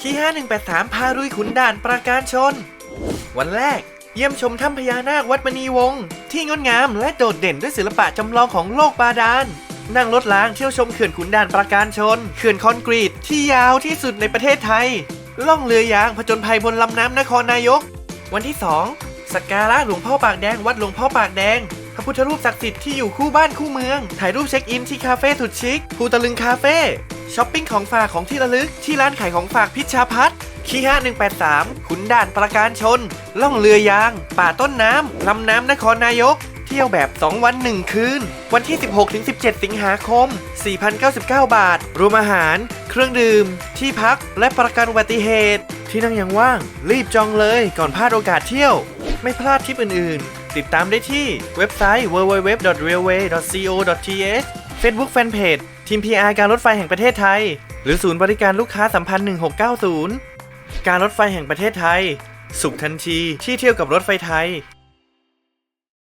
คี5183พารุยขุนด่านประการชน วันแรก เยี่ยมชมถ้ำพญานาควัดมณีวงศ์ที่งดงามและโดดเด่นด้วยศิลปะจำลองของโลกบาดาลนั่งรถล้างเที่ยวชมเขื่อนขุนด่านประการชน เขื่อนคอนกรีตที่ยาวที่สุดในประเทศไทย ล่องเรือยางผจญภัยบนลำน้ำนครนายก วันที่ 2 สักการะหลวงพ่อปากแดงวัดหลวงพ่อปากแดง พระพุทธรูปศักดิ์สิทธิ์ที่อยู่คู่บ้านคู่เมือง ถ่ายรูปเช็คอินที่คาเฟ่สุดชิคภูตะลึงคาเฟ่ ช้อปปิ้งของฝากของที่ระลึกที่ร้านขายของฝากพิชชาพัฒน์คีห้าหนึ่งแปดสามขุนด่านประการชน ล่องเรือยาง ป่าต้นน้ำลำน้ำนครนายก เที่ยวแบบ 2 วัน 1 คืน วันที่ 16-17 สิงหาคม 4,099 บาท รวมอาหาร เครื่องดื่ม ที่พักและประกันอุบัติเหตุ ที่นั่งยังว่าง รีบจองเลยก่อนพลาดโอกาสเที่ยว ไม่พลาดทริปอื่น ๆ ติดตามได้ที่เว็บไซต์ www.railway.co.th Facebook Fanpage ทีม PR การรถไฟแห่งประเทศไทย หรือศูนย์บริการลูกค้าสัมพันธ์ 1690 การรถไฟแห่งประเทศไทย สุขทันทีที่เที่ยวกับรถไฟไทย